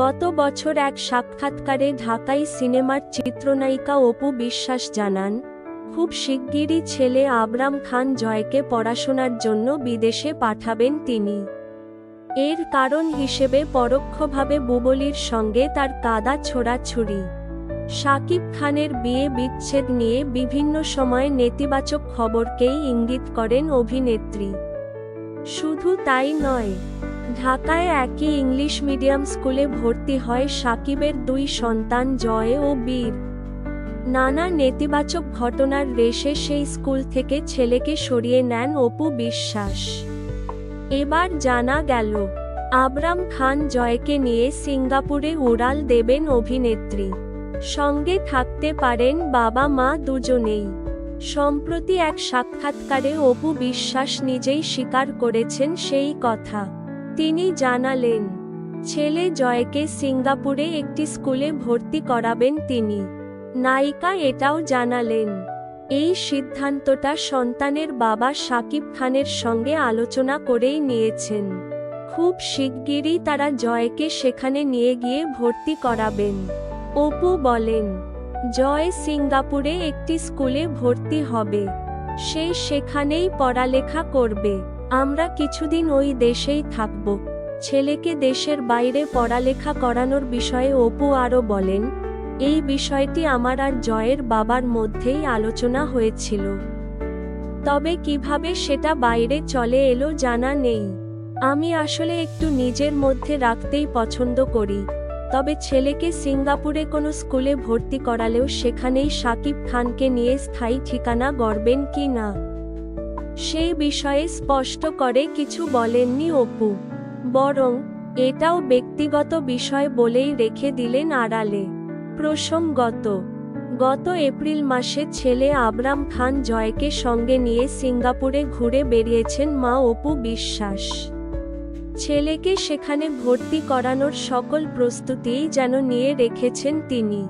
গত বছর এক সাক্ষাৎকারে ঢাকাই সিনেমার চিত্রনায়িকা অপু বিশ্বাস জানান, খুব শিগগিরই ছেলে আবরাম খান জয়কে পড়াশোনার জন্য বিদেশে পাঠাবেন তিনি। এর কারণ হিসেবে পরোক্ষভাবে বুবলির সঙ্গে তার কাদা ছোড়াছুড়ি। শাকিব খানের বিয়ে বিচ্ছেদ নিয়ে বিভিন্ন সময়ে নেতিবাচক খবরকেই ইঙ্গিত করেন অভিনেত্রী। শুধু তাই নয় ঢাকায় একই ইংলিশ মিডিয়াম স্কুলে ভর্তি হয় সাকিবের দুই সন্তান জয় ও বীর। নানা নেতিবাচক ঘটনার রেশে সেই স্কুল থেকে ছেলেকে সরিয়ে নেন অপু বিশ্বাস। এবার জানা গেল, আবরাম খান জয়কে নিয়ে সিঙ্গাপুরে উড়াল দেবেন অভিনেত্রী। সঙ্গে থাকতে পারেন বাবা মা দুজনেই। সম্প্রতি এক সাক্ষাৎকারে অপু বিশ্বাস নিজেই স্বীকার করেছেন সেই কথা। তিনি জানালেন, ছেলে জয়কে সিঙ্গাপুরে একটি স্কুলে ভর্তি করাবেন তিনি। নায়িকা এটাও জানালেন, এই সিদ্ধান্তটা সন্তানের বাবা সাকিব খানের সঙ্গে আলোচনা করেই নিয়েছেন। খুব শিগগিরই তারা জয়কে সেখানে নিয়ে গিয়ে ভর্তি করাবেন। অপু বলেন, জয় সিঙ্গাপুরে একটি স্কুলে ভর্তি হবে। সে সেখানেই পড়ালেখা করবে। আমরা কিছুদিন ওই দেশেই থাকব। ছেলেকে দেশের বাইরে পড়ালেখা করানোর বিষয়ে অপু আরও বলেন, এই বিষয়টি আমার আর জয়ের বাবার মধ্যেই আলোচনা হয়েছিল। তবে কীভাবে সেটা বাইরে চলে এলো জানা নেই। আমি আসলে একটু নিজের মধ্যে রাখতেই পছন্দ করি। তবে ছেলেকে সিঙ্গাপুরে কোনো স্কুলে ভর্তি করালেও সেখানেই সাকিব খানকে নিয়ে স্থায়ী ঠিকানা গড়বেন কি না? সেই বিষয়ে স্পষ্ট করে কিছু বলেননি অপু। বরং এটাও ব্যক্তিগত বিষয় বলেই রেখে দিলেন আড়ালে। প্রসঙ্গত, গত এপ্রিল মাসে ছেলে আবরাম খান জয়কে সঙ্গে নিয়ে সিঙ্গাপুরে ঘুরে বেরিয়েছেন মা অপু বিশ্বাস। ছেলেকে সেখানে ভর্তি করানোর সকল প্রস্তুতিই যেন নিয়ে রেখেছেন তিনি।